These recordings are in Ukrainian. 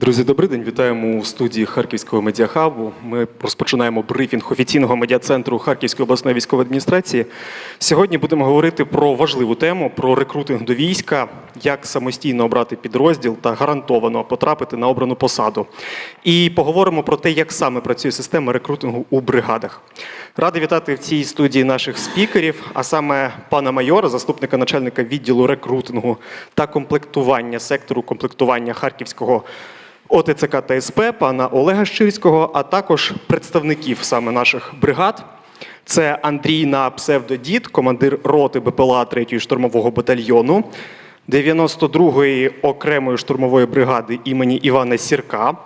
Друзі, добрий день. Вітаємо у студії Харківського медіахабу. Ми розпочинаємо брифінг офіційного медіа-центру Харківської обласної військової адміністрації. Сьогодні будемо говорити про важливу тему про рекрутинг до війська, як самостійно обрати підрозділ та гарантовано потрапити на обрану посаду. І поговоримо про те, як саме працює система рекрутингу у бригадах. Радий вітати в цій студії наших спікерів, а саме пана майора, заступника начальника відділу рекрутингу та комплектування сектору комплектування Харківського. ОТЦК та СП, пана Олега Щирського, а також представників саме наших бригад. Це Андрій на псевдодід, командир роти БПЛА 3-ї штурмового батальйону, 92-ї окремої штурмової бригади імені Івана Сірка,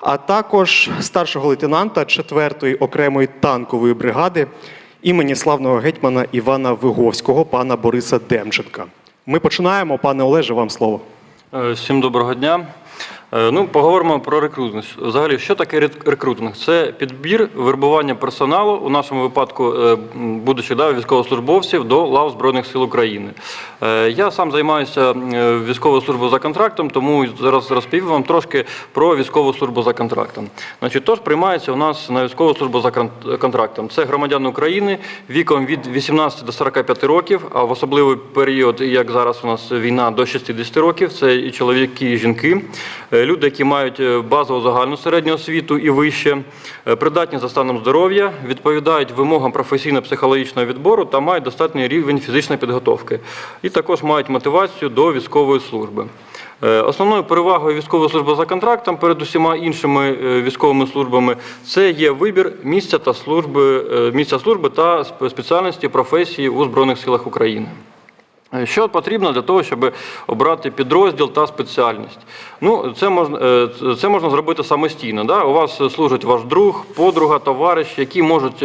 а також старшого лейтенанта 4-ї окремої танкової бригади імені славного гетьмана Івана Виговського, пана Бориса Демченка. Ми починаємо. Пане Олеже, вам слово. Е, Всім доброго дня. Е, Ну, поговоримо про рекрутинг. Взагалі, що таке рекрутинг? Це підбір вербування персоналу, у нашому випадку, е, будучи да, військовослужбовців до лав Збройних сил України. Е, Я сам займаюся військовою службою за контрактом, тому зараз розповім вам трошки про військову службу за контрактом. Значить, тож приймається у нас на військову службу за контрактом. Це громадяни України віком від 18 до 45 років, а в особливий період, як зараз у нас війна, до 60 років. Це і чоловіки, і жінки. Е, Люди, які мають е, базову загальну середню освіту і вище, е, придатні за станом здоров'я, відповідають вимогам професійно-психологічного відбору та мають достатній рівень фізичної підготовки. І також мають мотивацію до військової служби. Основною перевагою військової служби за контрактом перед усіма іншими військовими службами це є вибір місця та служби, місця служби та спеціальності професії у Збройних силах України. Е, Що потрібно для того, щоб обрати підрозділ та спеціальність? Ну, це можна, е, це можна зробити самостійно. Да? У вас служить ваш друг, подруга, товариш, які можуть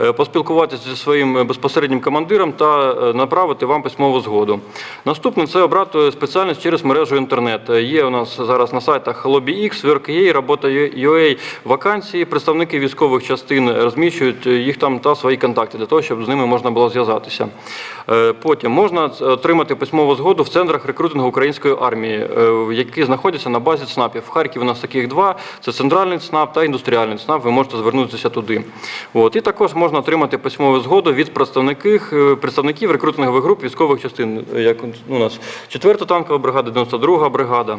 е, поспілкуватися зі своїм безпосереднім командиром та направити вам письмову згоду. Наступне це обрати спеціальність через мережу інтернет. Є у нас зараз на сайтах LobbyX, WorkUA, Робота.ua вакансії. Представники військових частин розміщують їх там та свої контакти для того, щоб з ними можна було зв'язатися. Потім можна отримати письмову згоду в центрах рекрутингу української армії, е, які знаходяться на базі ЦНАПів. В Харкові у нас таких два: це центральний ЦНАП та індустріальний ЦНАП. Ви можете звернутися туди. От. І також можна отримати письмову згоду від представників, е, представників рекрутингових груп військових частин, е, як у нас 4 танкова бригада, 92 бригада.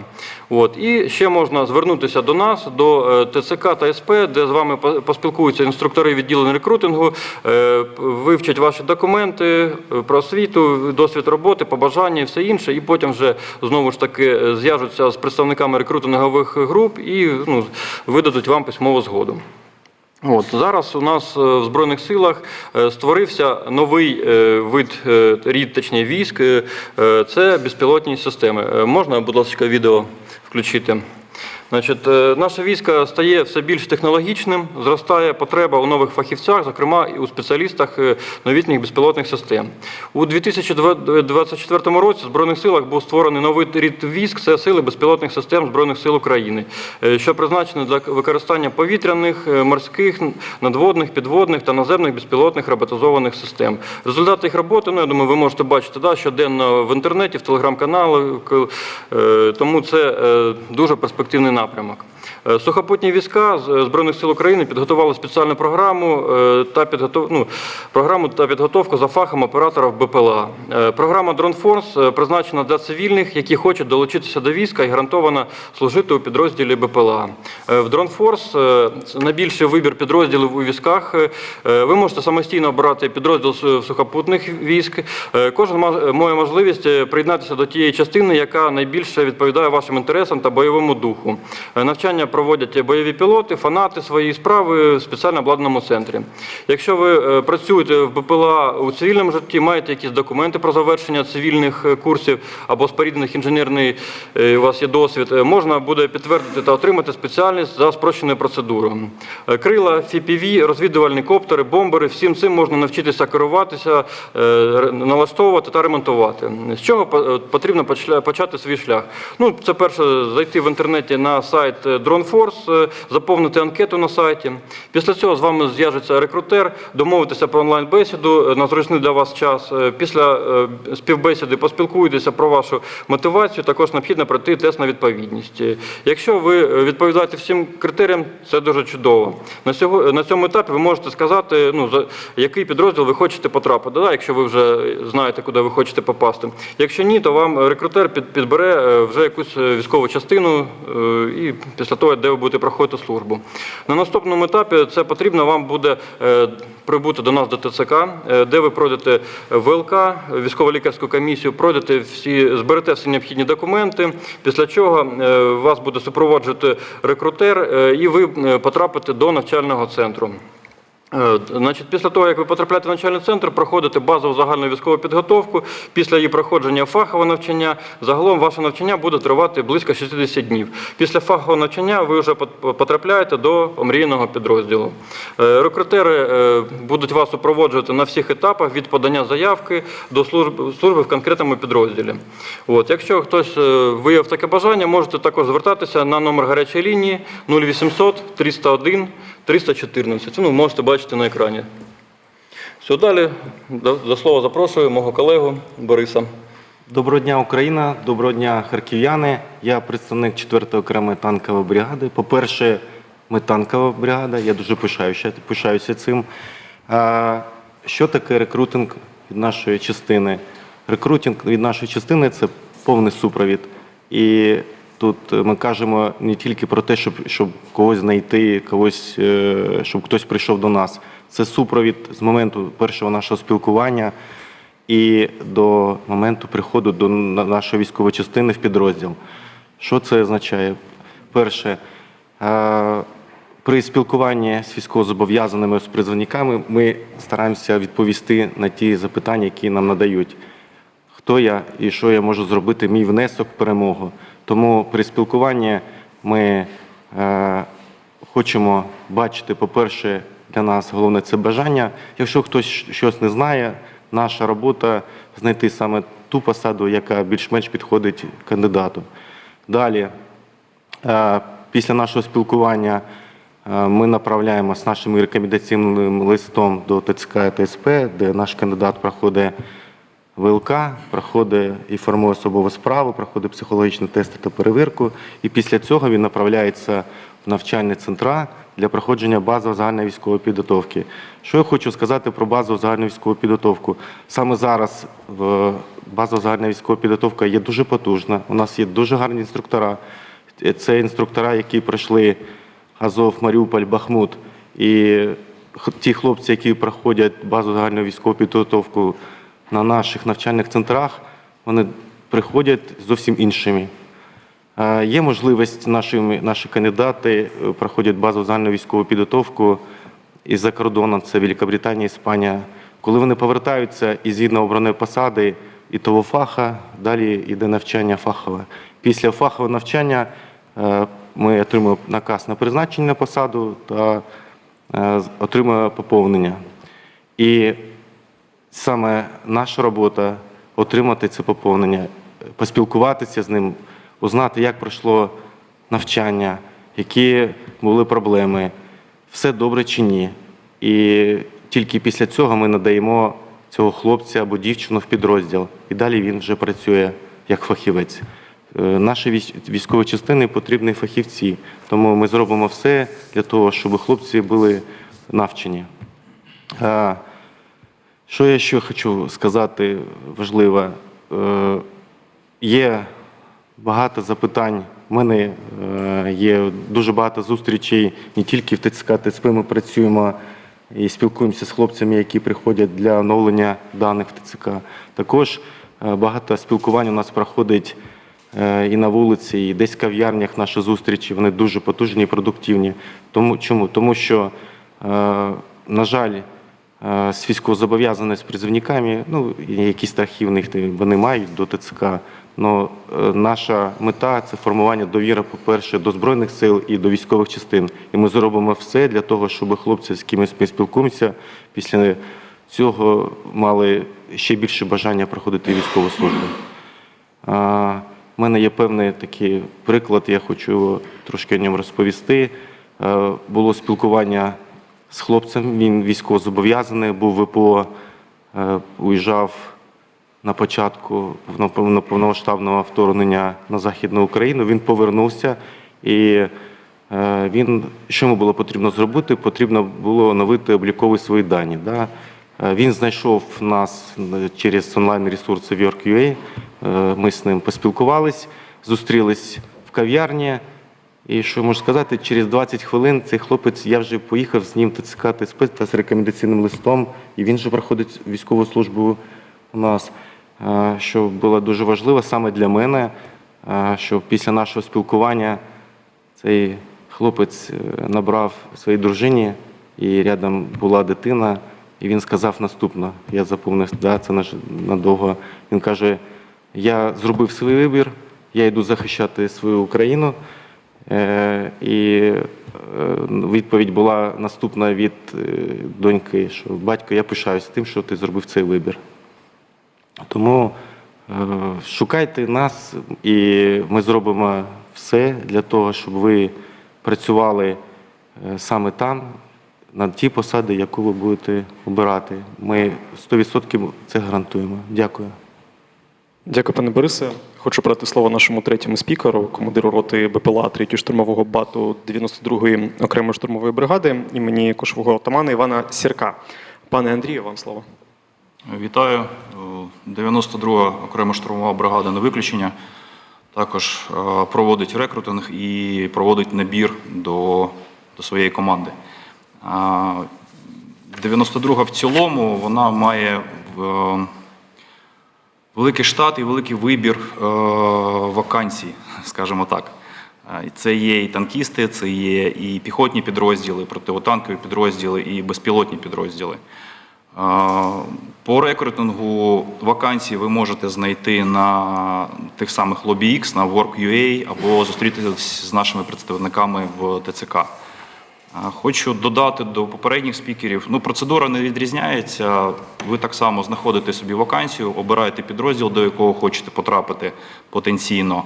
От. І ще можна звернутися до нас, до е, ТЦК та СП, де з вами поспілкуються інструктори відділення рекрутингу, е, вивчать ваші документи е, про освіту, досвід роботи, побажання і все інше. І потім вже знову ж таки е, зв'яжуться з представниками рекрутингових груп і ну, видадуть вам письмову згоду. От зараз у нас е, в збройних силах е, створився новий вид рід, точніше військ. Це безпілотні системи. Можна, будь ласка, відео включити. Значить, е, наше військо стає все більш технологічним, зростає потреба у нових фахівцях, зокрема і у спеціалістах е, новітніх безпілотних систем. У 2024 році в Збройних силах був створений новий рід військ, це сили безпілотних систем Збройних сил України, е, що призначені для використання повітряних, морських, надводних, підводних та наземних безпілотних роботизованих систем. Результати їх роботи, ну я думаю, ви можете бачити да, щоденно в інтернеті, в телеграм-каналах, тому це дуже перспективний напрямок. Е, Сухопутні війська з- Збройних сил України підготували спеціальну програму е, та підготов... ну, програму та підготовку за фахом операторів БПЛА. Е, Програма е, призначена для цивільних, які хочуть долучитися до війська і гарантовано служити у підрозділі БПЛА. Е, В е, найбільший вибір підрозділів у військах. Е, Ви можете самостійно обирати підрозділ сухопутних військ. Е, Кожен має можливість е, приєднатися до тієї частини, яка найбільше відповідає вашим інтересам та бойовому духу. Е, Навчання проводять бойові пілоти, фанати своєї справи в спеціально обладнаному центрі. Якщо ви е, працюєте в БПЛА у цивільному житті, маєте якісь документи про завершення цивільних е, курсів або споріднених інженерний, е, у вас є досвід, можна буде підтвердити та отримати спеціальність за спрощеною процедурою. Крила, FPV, розвідувальні коптери, бомбери, всім цим можна навчитися керуватися, налаштовувати та ремонтувати. З чого потрібно почати свій шлях? Ну, це перше, зайти в інтернеті на сайт Дронфорс, е, заповнити анкету на сайті. Після цього з вами зв'яжеться рекрутер, домовитися про онлайн-бесіду е, на зручний для вас час. Е, Після співбесіди поспілкуєтеся про вашу мотивацію. Також необхідно пройти тест на відповідність. Якщо ви відповідаєте всім критеріям, це дуже чудово. На цього на цьому етапі ви можете сказати, ну за який підрозділ ви хочете потрапити. Да, якщо ви вже знаєте, куди ви хочете попасти. Якщо ні, то вам рекрутер підбере вже якусь військову частину і після того, де ви будете проходити службу. На наступному етапі це потрібно вам буде е, прибути до нас до ТЦК, е, де ви пройдете ВЛК, військово-лікарську комісію, пройдете всі, зберете всі необхідні документи, після чого е, вас буде супроводжувати рекрутер, і ви потрапите до навчального центру. Е, Значить, після того, як ви потрапляєте в навчальний центр, проходите базову загальну військову підготовку. Після її проходження фахове навчання. Загалом ваше навчання буде тривати близько 60 днів. Після фахового навчання ви вже потрапляєте до омрійного підрозділу. Е, Рекрутери е, будуть вас супроводжувати на всіх етапах від подання заявки до служби, в конкретному підрозділі. От, якщо хтось виявив таке бажання, можете також звертатися на номер гарячої лінії 0800 301 314. Ну, можете бачити на екрані. Все, далі до, до слова запрошую мого колегу Бориса. Доброго дня, Україна, доброго дня, харків'яни. Я представник 4-ї окремої танкової бригади. По-перше, ми танкова бригада, я дуже пишаюся, пишаюся цим. А, що таке рекрутинг від нашої частини? Рекрутинг від нашої частини це повний супровід. І тут ми кажемо не тільки про те, щоб, щоб когось знайти, когось, е, щоб хтось прийшов до нас. Це супровід з моменту першого нашого спілкування і до моменту приходу до нашої військової частини в підрозділ. Що це означає? Перше, е, при спілкуванні з військовозобов'язаними з призовниками ми стараємося відповісти на ті запитання, які нам надають. Хто я і що я можу зробити, мій внесок в перемогу. Тому при спілкуванні ми е, хочемо бачити, по-перше, для нас головне це бажання. Якщо хтось щось не знає, наша робота знайти саме ту посаду, яка більш-менш підходить кандидату. Далі, е, після нашого спілкування е, ми направляємо з нашим рекомендаційним листом до ТЦК і ТСП, де наш кандидат проходить ВЛК, проходить і формує особову справу, проходить психологічні тести та перевірку. І після цього він направляється в навчальні центра для проходження базової загальної військової підготовки. Що я хочу сказати про базову загальну військову підготовку? Саме зараз базова загальна військова підготовка є дуже потужна. У нас є дуже гарні інструктора. Це інструктора, які пройшли Азов, Маріуполь, Бахмут. І ті хлопці, які проходять базу загальної військову підготовку на наших навчальних центрах, вони приходять зовсім іншими. Е, Є можливість наші, наші кандидати е, проходять базу загальну військову підготовку із-за кордону, це Великобританія, Іспанія. Коли вони повертаються і згідно обраної посади і того фаха, далі йде навчання фахове. Після фахового навчання е, ми отримуємо наказ на призначення на посаду та отримуємо поповнення. І саме наша робота отримати це поповнення, поспілкуватися з ним, узнати, як пройшло навчання, які були проблеми, все добре чи ні. І тільки після цього ми надаємо цього хлопця або дівчину в підрозділ. І далі він вже працює як фахівець. Е, Нашій військ- частини потрібні фахівці, тому ми зробимо все для того, щоб хлопці були навчені. Що я ще хочу сказати важливе? Е, Є багато запитань. У мене е, є дуже багато зустрічей не тільки в ТЦК, ТЦП ми працюємо і спілкуємося з хлопцями, які приходять для оновлення даних в ТЦК. Також е, багато спілкувань у нас проходить і на вулиці, і десь в кав'ярнях наші зустрічі. Вони дуже потужні і продуктивні. Тому, чому? Тому що, на жаль, з військовозобов'язаними з призовниками, ну, якісь страхи в них вони мають до ТЦК. Но е, наша мета це формування довіри, по-перше, до Збройних сил і до військових частин. І ми зробимо все для того, щоб хлопці, з кимось ми спілкуємося, після цього мали ще більше бажання проходити військову службу. У мене є певний такий приклад, я хочу трошки о ньому розповісти. Е, Було спілкування з хлопцем, він військовозобов'язаний, був ВПО, е, уїжджав на початку повно- повномасштабного вторгнення на Західну Україну. Він повернувся і е, він, що йому було потрібно зробити? Потрібно було оновити облікові свої дані. Да? Е, Він знайшов нас через онлайн-ресурси Work.ua. Ми з ним поспілкувались, зустрілись в кав'ярні. І що можу сказати, через 20 хвилин цей хлопець, я вже поїхав з ним ТЦК ТСП та з рекомендаційним листом, і він же проходить військову службу у нас, Е, що було дуже важливо саме для мене, е, що після нашого спілкування цей хлопець е, набрав своїй дружині, і рядом була дитина, і він сказав наступне. Я заповнив, да, це надовго. Він каже: я зробив свій вибір, я йду захищати свою Україну. Е, І е, відповідь була наступна від е, доньки, що батько, я пишаюся тим, що ти зробив цей вибір. Тому шукайте нас, і ми зробимо все для того, щоб ви працювали саме там, на ті посади, яку ви будете обирати. Ми 100% це гарантуємо. Дякую. Дякую, пане Борисе. Хочу передати слово нашому третьому спікеру, командиру роти БПЛА 3 штурмового бату 92-ї окремої штурмової бригади імені кошового отамана Івана Сірка. Пане Андрію, вам слово. Вітаю. Е, 92-га окрема штурмова бригада не виключення. Також е, проводить рекрутинг і проводить набір до, до своєї команди. 92-га в цілому вона має е, великий штат і великий вибір е, вакансій, скажімо так. Е, Це є і танкісти, це є і піхотні підрозділи, противотанкові підрозділи, і безпілотні підрозділи. Е, По рекрутингу вакансії ви можете знайти на тих самих LobbyX, на Work.ua або зустрітися з нашими представниками в ТЦК. Хочу додати до попередніх спікерів. Ну, процедура не відрізняється. Ви так само знаходите собі вакансію, обираєте підрозділ, до якого хочете потрапити потенційно.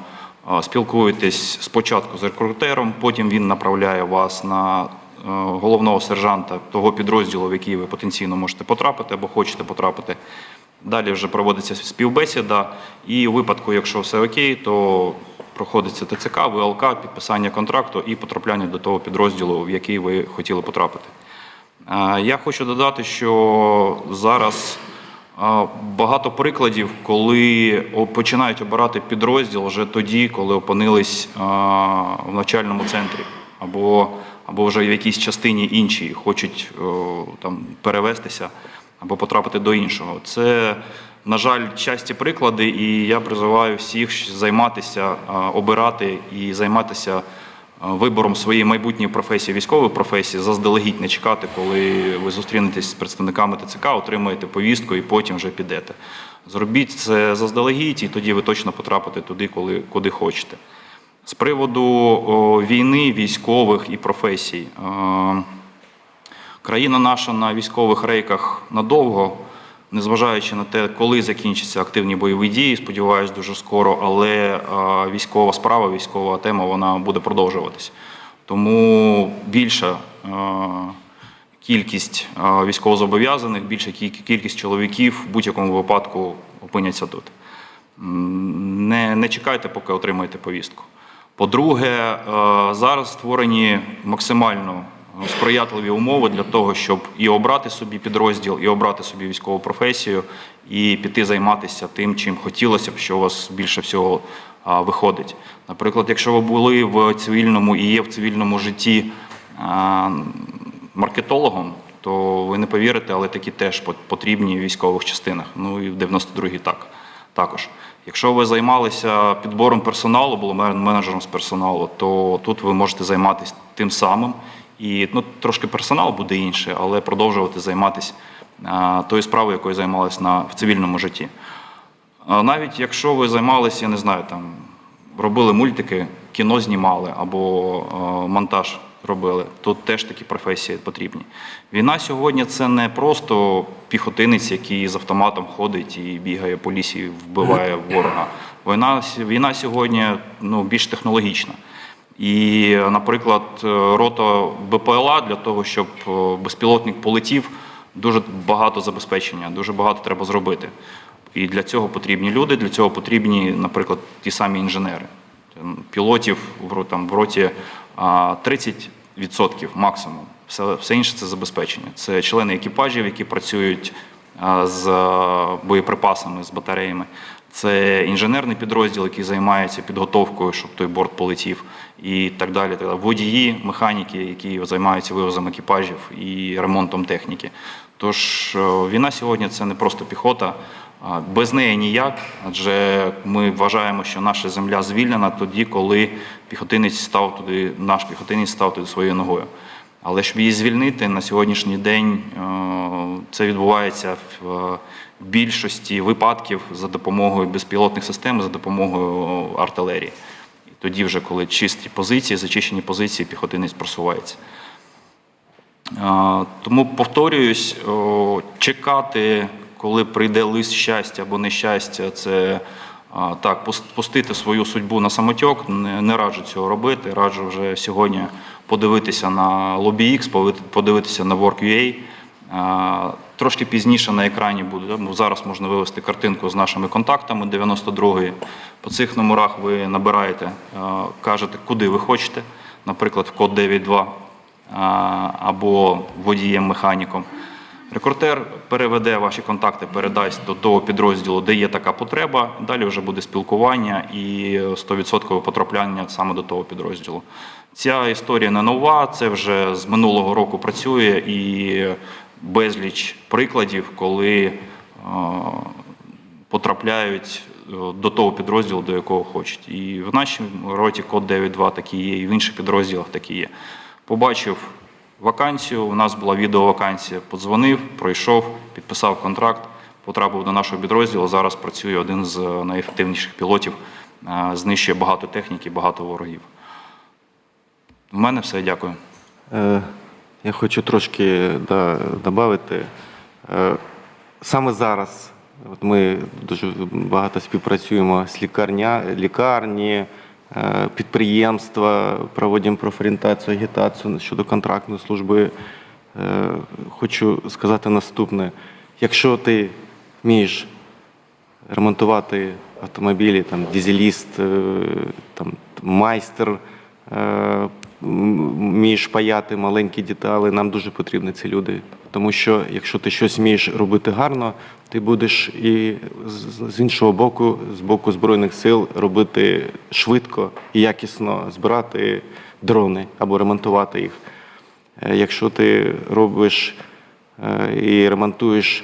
Спілкуєтесь спочатку з рекрутером, потім він направляє вас на е, головного сержанта того підрозділу, в який ви потенційно можете потрапити або хочете потрапити. Далі вже проводиться співбесіда, і у випадку, якщо все окей, то проходиться ТЦК, ВЛК, підписання контракту і потрапляння до того підрозділу, в який ви хотіли потрапити. Е, Я хочу додати, що зараз е, багато прикладів, коли починають обирати підрозділ вже тоді, коли опинились е, в навчальному центрі, або, або вже в якійсь частині іншій хочуть там перевестися або потрапити до іншого. Це, на жаль, часті приклади, і я призиваю всіх займатися, е, обирати і займатися е, вибором своєї майбутньої професії, військової професії, заздалегідь не чекати, коли ви зустрінетесь з представниками ТЦК, отримаєте повістку і потім вже підете. Зробіть це заздалегідь, і тоді ви точно потрапите туди, коли, куди хочете. З приводу о, війни, військових і професій. Е, Країна наша на військових рейках надовго, незважаючи на те, коли закінчаться активні бойові дії, сподіваюся, дуже скоро, але е, військова справа, військова тема вона буде продовжуватись. Тому більша е, кількість е, військовозобов'язаних, більша кількість чоловіків в будь-якому випадку опиняться тут. Не, не чекайте, поки отримаєте повістку. По-друге, зараз створені максимально сприятливі умови для того, щоб і обрати собі підрозділ, і обрати собі військову професію, і піти займатися тим, чим хотілося б, що у вас більше всього виходить. Наприклад, якщо ви були в цивільному і є в цивільному житті маркетологом, то ви не повірите, але такі теж потрібні в військових частинах. Ну і в 92-й так. Також, якщо ви займалися підбором персоналу, були менеджером з персоналу, то тут ви можете займатися тим самим. І ну, трошки персонал буде інший, але продовжувати займатися тою справою, якою займалися на, в цивільному житті. Навіть якщо ви займалися, я не знаю, там робили мультики, кіно знімали або монтаж робили, тут теж такі професії потрібні. Війна сьогодні це не просто піхотинець, який з автоматом ходить і бігає по лісі, вбиває ворога. Війна, війна сьогодні ну, більш технологічна. І, наприклад, е, рота БПЛА для того, щоб е, безпілотник полетів, дуже багато забезпечення, дуже багато треба зробити. І для цього потрібні люди, для цього потрібні, наприклад, ті самі інженери. Пілотів там, в роті а, 30% максимум. Все, все інше це забезпечення. Це члени екіпажів, які працюють з боєприпасами, з батареями. Це інженерний підрозділ, який займається підготовкою, щоб той борт полетів, і так далі. так далі. Водії, механіки, які займаються вивозом екіпажів і ремонтом техніки. Тож е, війна сьогодні це не просто піхота. Без неї ніяк, адже ми вважаємо, що наша земля звільнена тоді, коли піхотинець став туди, наш піхотинець став туди своєю ногою. Але щоб її звільнити на сьогоднішній день, е, це відбувається в е, більшості випадків за допомогою безпілотних систем, за допомогою артилерії. Тоді, вже коли чисті позиції, зачищені позиції, піхотинець просувається. Тому повторююсь, чекати, коли прийде лист щастя або нещастя, це так, пустити свою судьбу на самотьок. Не, раджу цього робити. Раджу вже сьогодні подивитися на LobbyX, подивитися на Work.ua. Трошки пізніше на екрані буде. бо Зараз можна вивести картинку з нашими контактами 92-ї. По цих номерах ви набираєте, кажете, куди ви хочете, наприклад, в код 92 а, або водієм-механіком. Рекрутер переведе ваші контакти, передасть до того підрозділу, де є така потреба. Далі вже буде спілкування і 100% потрапляння саме до того підрозділу. Ця історія не нова, це вже з минулого року працює і безліч прикладів, коли е, потрапляють е, до того підрозділу, до якого хочуть. І в нашій роті код 9.2 такі є, і в інших підрозділах такі є. Побачив вакансію, у нас була відеовакансія, подзвонив, пройшов, підписав контракт, потрапив до нашого підрозділу. Зараз працює один з найефективніших пілотів, е, знищує багато техніки, багато ворогів. В мене все, дякую. Я хочу трошки да, додати. Е, Саме зараз от ми дуже багато співпрацюємо з лікарня, лікарні, е, підприємства, проводимо профорієнтацію, агітацію щодо контрактної служби. Е, Хочу сказати наступне: якщо ти вмієш ремонтувати автомобілі, там дизеліст, е, там майстер, вмієш паяти маленькі деталі. Нам дуже потрібні ці люди. Тому що якщо ти щось вмієш робити гарно, ти будеш і з- іншого боку, з боку Збройних сил, робити швидко і якісно збирати дрони або ремонтувати їх. Е, Якщо ти робиш е, і ремонтуєш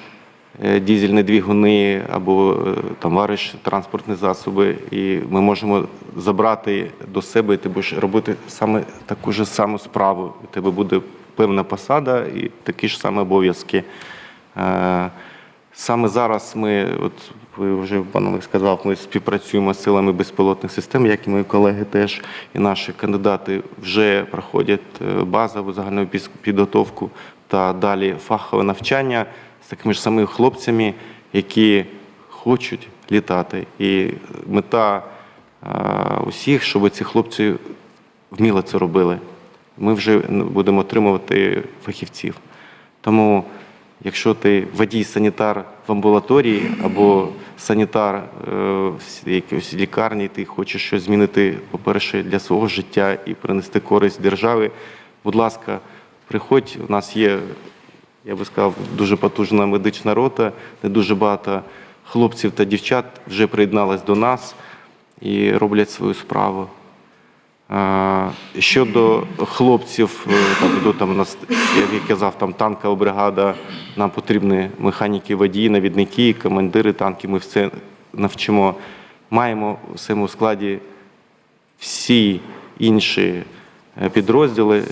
дізельні двигуни або е, там вариш транспортні засоби, і ми можемо забрати до себе, і ти будеш робити саме таку ж саму справу. У тебе буде певна посада і такі ж самі обов'язки. Е, Саме зараз ми, от ви вже пан Олег сказав, ми співпрацюємо з силами безпілотних систем, як і мої колеги теж, і наші кандидати вже проходять е, базову загальну підготовку та далі фахове навчання з такими ж самими хлопцями, які хочуть літати. І мета усіх, щоб ці хлопці вміло це робили. Ми вже будемо отримувати фахівців. Тому, якщо ти водій-санітар в амбулаторії або санітар е, в якійсь лікарні, ти хочеш щось змінити, по-перше, для свого життя і принести користь державі, будь ласка, приходь. У нас є, я би сказав, дуже потужна медична рота, де дуже багато хлопців та дівчат вже приєднались до нас і роблять свою справу. Щодо хлопців, е, там, до, там, нас, як я казав, там танкова бригада, нам потрібні механіки, водії, навідники, командири танків, ми все навчимо. Маємо в своєму складі всі інші підрозділи.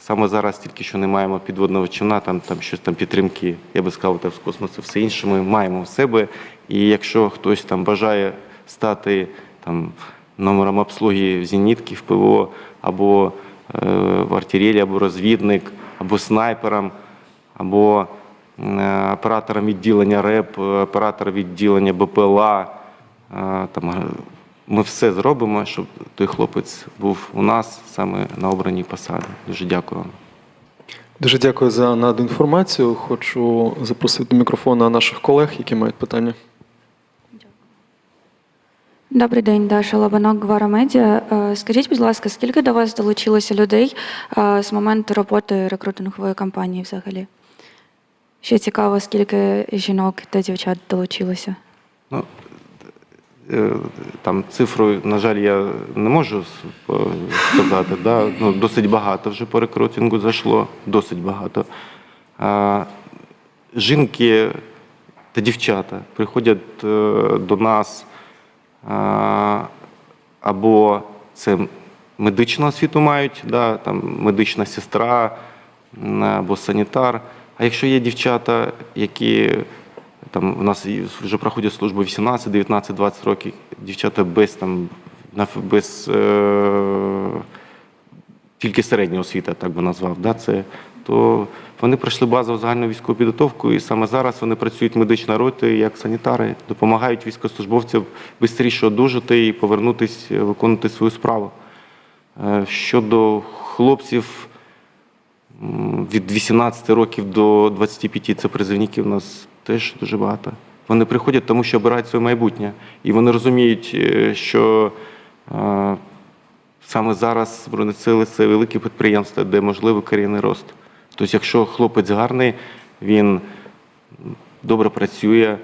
Саме зараз тільки що не маємо підводного човна, там, там щось там підтримки, я би сказав, там, з космосу, все інше ми маємо в себе. І якщо хтось там бажає стати там, номером обслуги в зенітки, в ПВО, або е, в артилерії, або розвідник, або снайпером, або е, оператором відділення РЕП, е, оператором відділення БПЛА, Е, Там, е, ми все зробимо, щоб той хлопець був у нас саме на обраній посаді. Дуже дякую вам. Дуже дякую за надану інформацію. Хочу запросити до мікрофона наших колег, які мають питання. Добрий день, Даша Лабанок, Гвара Медіа. Е, Скажіть, будь ласка, скільки до вас долучилося людей е, з моменту роботи рекрутингової кампанії взагалі? Ще цікаво, скільки жінок та дівчат долучилося? Ну, там цифру, на жаль, я не можу сказати. Да? Ну, досить багато вже по рекрутингу зайшло, досить багато. А, жінки та дівчата приходять е, до нас а, або це медичну освіту мають, да? там, медична сестра або санітар. А якщо є дівчата, які там у нас вже проходять службу 18, 19, 20 років, дівчата без там без е, тільки середня освіта, так би назвав, да, це, то вони пройшли базову загальну військову підготовку, і саме зараз вони працюють в роті як санітари, допомагають військовослужбовцям швидше одужати і повернутися, виконувати свою справу. Е, Щодо хлопців від 18 років до 25 це призивників у нас теж дуже багато. Вони приходять, тому що обирають своє майбутнє. І вони розуміють, е, що е, саме зараз Збройні сили це велике підприємство, де можливий кар'єрний рост. Тобто, якщо хлопець гарний, він добре працює.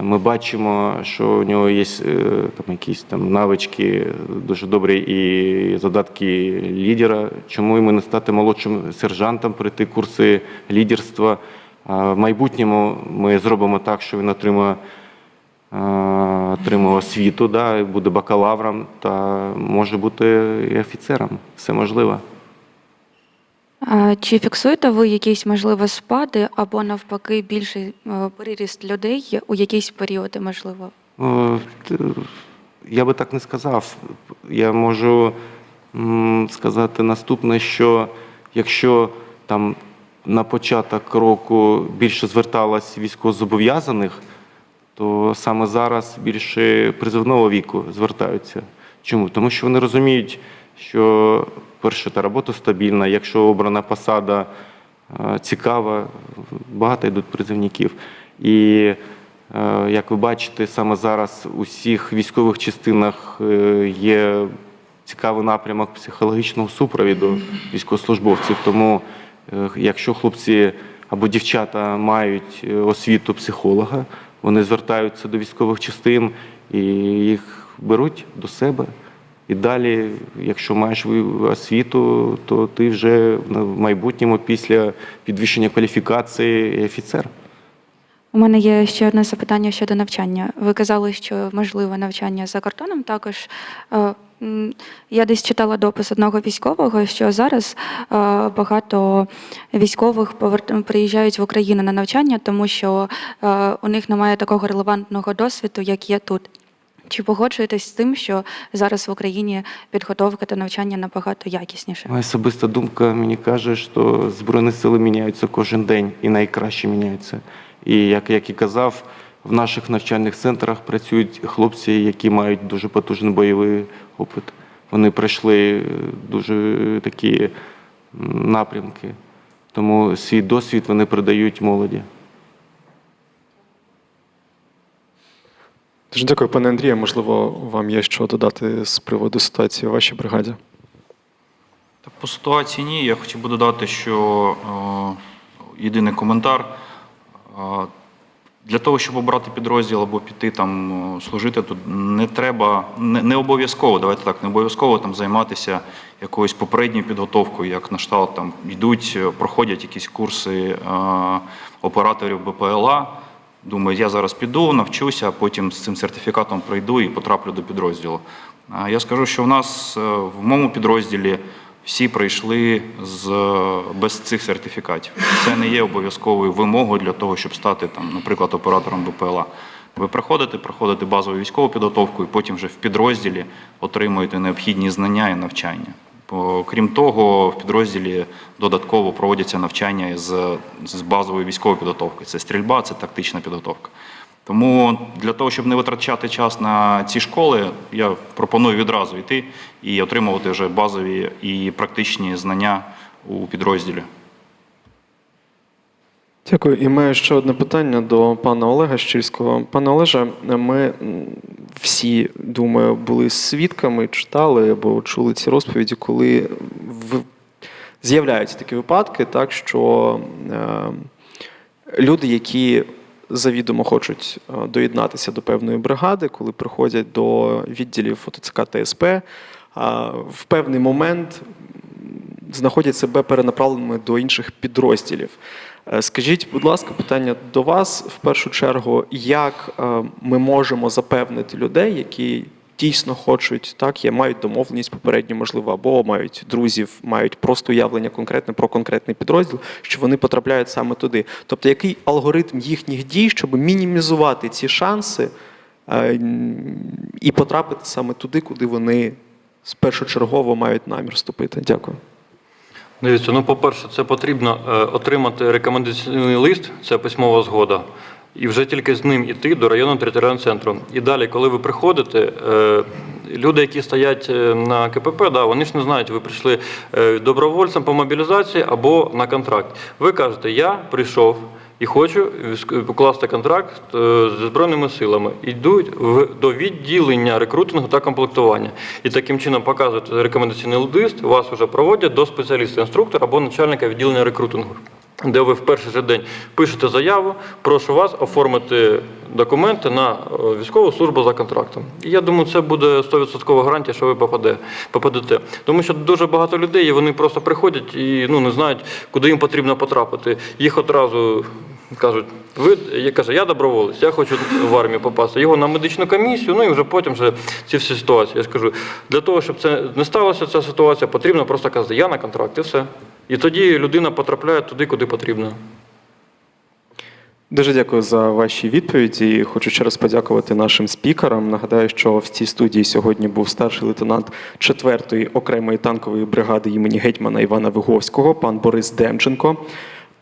Ми бачимо, що у нього є е, там якісь там навички дуже добрі і задатки лідера. Чому йому не стати молодшим сержантом, пройти курси лідерства? В майбутньому ми зробимо так, що він отримує, е, отримує освіту, да, буде бакалавром та може бути і офіцером. Все можливо. Чи фіксуєте ви якісь можливо спади або навпаки більший е, переріст людей у якісь періоди, можливо? Я би так не сказав. Я можу сказати наступне, що якщо там на початок року більше зверталось військовозобов'язаних, то саме зараз більше призовного віку звертаються. Чому? Тому що вони розуміють, що перше, та робота стабільна, якщо обрана посада е, цікава, багато йдуть призовників. І е, як ви бачите, саме зараз у всіх військових частинах е, є цікавий напрямок психологічного супровіду військовослужбовців. Тому, якщо хлопці або дівчата мають е, освіту психолога, вони звертаються до військових частин і їх беруть до себе. І далі, якщо маєш освіту, то ти вже в майбутньому після підвищення кваліфікації офіцер. У мене є ще одне запитання щодо навчання. Ви казали, що можливе навчання за кордоном також. Я десь читала допис одного військового, що зараз е, багато військових приїжджають в Україну на навчання, тому що е, у них немає такого релевантного досвіду, як є тут. Чи погоджуєтесь з тим, що зараз в Україні підготовка та навчання набагато якісніше? Моя особиста думка мені каже, що Збройні сили міняються кожен день і найкраще міняються. І як, як і казав, в наших навчальних центрах працюють хлопці, які мають дуже потужний бойовий опит. Вони пройшли е, дуже такі напрямки. Тому свій досвід вони передають молоді. Дуже дякую, пане Андрію. Можливо, вам є що додати з приводу ситуації у вашій бригаді. Та по ситуації ні. Я хотів би додати, що е, єдиний коментар. Е, для того, щоб обрати підрозділ або піти там е, служити, тут не треба, не, не обов'язково, давайте так, не обов'язково там займатися якоюсь попередньою підготовкою, як на кшталт там йдуть, е, проходять якісь курси е, операторів БПЛА. Думаю, я зараз піду, навчуся, а потім з цим сертифікатом пройду і потраплю до підрозділу. А Я скажу, що в нас в моєму підрозділі всі прийшли з, без цих сертифікатів. Це не є обов'язковою вимогою для того, щоб стати, там, наприклад, оператором БПЛА. Ви приходите, проходите базову військову підготовку і потім вже в підрозділі отримуєте необхідні знання і навчання. Крім того, в підрозділі додатково проводяться навчання з, з базової військової підготовки. Це стрільба, це тактична підготовка. Тому для того, щоб не витрачати час на ці школи, я пропоную відразу йти і отримувати вже базові і практичні знання у підрозділі. Дякую. І маю ще одне питання до пана Олега Щільського. Пане Олеже, ми всі, думаю, були свідками, читали або чули ці розповіді, коли в... з'являються такі випадки, так що е, люди, які завідомо хочуть е, доєднатися до певної бригади, коли приходять до відділів ОТЦК ТСП, е, в певний момент знаходять себе перенаправленими до інших підрозділів. Е, Скажіть, будь ласка, питання до вас в першу чергу, як е, ми можемо запевнити людей, які дійсно хочуть, так, є, мають домовленість попередньо, можливо, або мають друзів, мають просто уявлення конкретне про конкретний підрозділ, що вони потрапляють саме туди. Тобто, який алгоритм їхніх дій, щоб мінімізувати ці шанси е, і потрапити саме туди, куди вони першочергово мають намір вступити? Дякую. Дивіться, ну, по-перше, це потрібно е, отримати рекомендаційний лист, це письмова згода, і вже тільки з ним іти до районного територіального центру. І далі, коли ви приходите, е, люди, які стоять е, на КПП, да, вони ж не знають, ви прийшли е, добровольцем по мобілізації або на контракт. Ви кажете, я прийшов. І хочу покласти контракт зі Збройними силами. Йдуть в, до відділення рекрутингу та комплектування. І таким чином показуєте рекомендаційний лист, вас вже проводять до спеціаліста-інструктора або начальника відділення рекрутингу. Де ви в перший же день пишете заяву, прошу вас оформити документи на е, військову службу за контрактом. І я думаю, це буде 100% гарантія, що ви попаде, попадете. Тому що дуже багато людей, і вони просто приходять і ну, не знають, куди їм потрібно потрапити. Їх одразу кажуть, ви я каже, я доброволець, я хочу в армію попасти. Його на медичну комісію, ну і вже потім вже ці всі ситуації. Я ж кажу, для того, щоб це не сталося, ця ситуація, потрібно просто казати, я на контракт і все. І тоді людина потрапляє туди, куди потрібно. Дуже дякую за ваші відповіді. Хочу ще раз подякувати нашим спікерам. Нагадаю, що в цій студії сьогодні був старший лейтенант 4-ї окремої танкової бригади імені гетьмана Івана Виговського, пан Борис Демченко.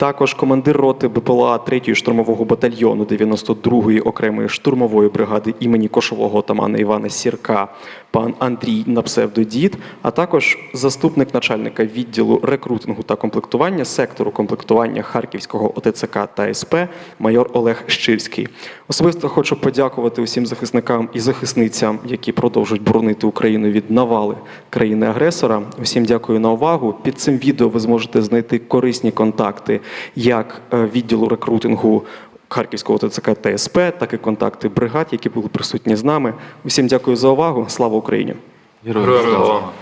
Також командир роти БПЛА 3-ї штурмового батальйону 92-ї окремої штурмової бригади імені кошового отамана Івана Сірка, пан Андрій Напсевдодід, а також заступник начальника відділу рекрутингу та комплектування сектору комплектування Харківського ОТЦК та СП майор Олег Щирський. Особисто хочу подякувати усім захисникам і захисницям, які продовжують боронити Україну від навали країни-агресора. Усім дякую на увагу. Під цим відео ви зможете знайти корисні контакти як е, відділу рекрутингу Харківського ТЦК ТСП, так і контакти бригад, які були присутні з нами. Усім дякую за увагу. Слава Україні! Героям слава!